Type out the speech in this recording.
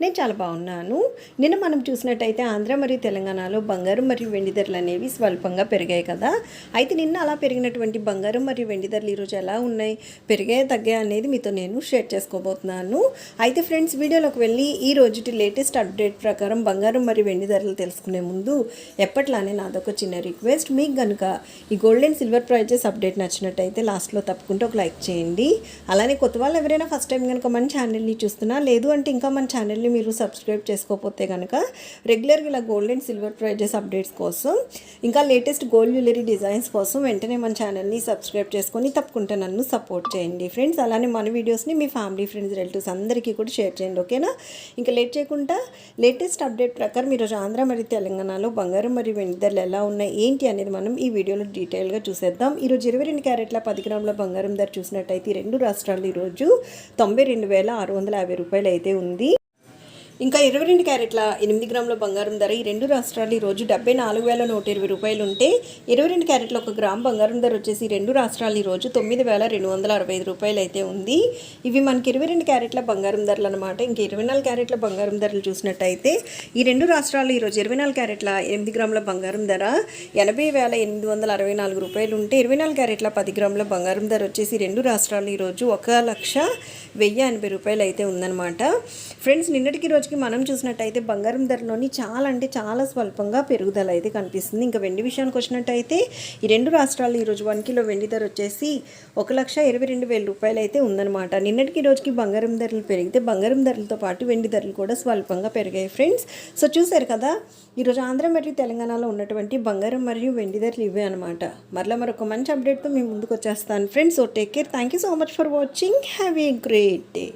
నేను చాలా బాగున్నాను. నిన్న మనం చూసినట్టయితే ఆంధ్ర మరియు తెలంగాణలో బంగారం మరియు వెండి ధరలు అనేవి స్వల్పంగా పెరిగాయి కదా. అయితే నిన్న అలా పెరిగినటువంటి బంగారం మరియు వెండి ధరలు ఈరోజు ఎలా ఉన్నాయి? పెరిగాయి తగ్గాయి అనేది మీతో నేను షేర్ చేసుకోబోతున్నాను. అయితే ఫ్రెండ్స్ వీడియోలోకి వెళ్ళి ఈ రోజుటి లేటెస్ట్ అప్డేట్ ప్రకారం బంగారం మరియు వెండి ధరలు తెలుసుకునే ముందు ఎప్పట్లానే నాదొక చిన్న రిక్వెస్ట్. మీకు కనుక ఈ gold and silver prizes update నచ్చినట్టయితే లాస్ట్లో తప్పకుండా ఒక లైక్ చేయండి. అలానే కొత్త వాళ్ళు ఎవరైనా ఫస్ట్ టైం కనుక మన ఛానల్ని చూస్తున్నా లేదు అంటే ఇంకా మన ఛానల్ని మీరు సబ్స్క్రైబ్ చేసుకోకపోతే కనుక రెగ్యులర్గా ఇలా gold and silver prizes updates కోసం ఇంకా లేటెస్ట్ గోల్డ్ జ్యువెలరీ డిజైన్స్ కోసం వెంటనే మన ఛానల్ని సబ్స్క్రైబ్ చేసుకొని తప్పకుండా నన్ను సపోర్ట్ చేయండి. ఫ్రెండ్స్ అలానే మన వీడియోస్ని మీ ఫ్యామిలీ ఫ్రెండ్స్ రిలేటివ్స్ అందరికీ కూడా షేర్ చేయండి ఓకేనా ఇంకా లేట్ చేయకుండా లేటెస్ట్ అప్డేట్ ప్రకారం ఈరోజు ఆంధ్ర మరియు తెలంగాణలో బంగారం మరియు వెండి ధరలు ఎలా ఉన్నాయి ఏంటి అనేది మనం ఈ వీడియోలో డీటెయిల్గా చూసేద్దాం. ఈరోజు ఇరవై రెండు క్యారెట్ల పది గ్రాముల బంగారం ధర చూసినట్టయితే రెండు రాష్ట్రాలు ఈరోజు తొంభై రెండు వేల ఆరు వందల యాభై రూపాయలు అయితే ఉంది. ఇంకా ఇరవై రెండు క్యారెట్ల ఎనిమిది గ్రాముల బంగారం ధర ఈ రెండు రాష్ట్రాలు ఈరోజు డెబ్బై నాలుగు వేల నూట ఇరవై రూపాయలు ఉంటే ఇరవై రెండు క్యారెట్ల ఒక గ్రామ్ బంగారం ధర వచ్చేసి రెండు రాష్ట్రాలు ఈరోజు తొమ్మిది వేల రెండు వందల అరవై ఐదు రూపాయలు అయితే ఉంది. ఇవి మనకి ఇరవై రెండు క్యారెట్ల బంగారం ధరలు అనమాట ఇంక ఇరవై నాలుగు క్యారెట్ల బంగారం ధరలు చూసినట్టయితే ఈ రెండు రాష్ట్రాలు ఈరోజు ఇరవై నాలుగు క్యారెట్ల ఎనిమిది గ్రాముల బంగారం ధర ఎనభై వేల ఎనిమిది వందల అరవై నాలుగు రూపాయలు ఉంటే ఇరవై నాలుగు క్యారెట్ల పది గ్రాముల బంగారం ధర వచ్చేసి రెండు రాష్ట్రాలు ఈరోజు ఒక లక్ష వెయ్యి ఎనభై రూపాయలు అయితే ఉందన్నమాట. ఫ్రెండ్స్ నిన్నటికి రోజుకి మనం చూసినట్టయితే బంగారం ధరలోని చాలా అంటే చాలా స్వల్పంగా పెరుగుదల అయితే కనిపిస్తుంది. ఇంకా వెండి విషయానికి వచ్చినట్టయితే ఈ రెండు రాష్ట్రాలు ఈరోజు వన్ కిలో వెండి ధర వచ్చేసి ఒక లక్ష ఇరవై రెండు వేల రూపాయలు అయితే ఉందన్నమాట. నిన్నటికి రోజుకి బంగారం ధరలు పెరిగితే బంగారం ధరలతో పాటు వెండి ధరలు కూడా స్వల్పంగా పెరిగాయి ఫ్రెండ్స్. సో చూశారు కదా ఈరోజు ఆంధ్ర మరియు తెలంగాణలో ఉన్నటువంటి బంగారం మరియు వెండి ధరలు ఇవే అనమాట మరలా మరొక మంచి అప్డేట్తో మేము ముందుకు వచ్చేస్తాను friends. So take care. Thank you so much for watching. Have a great day.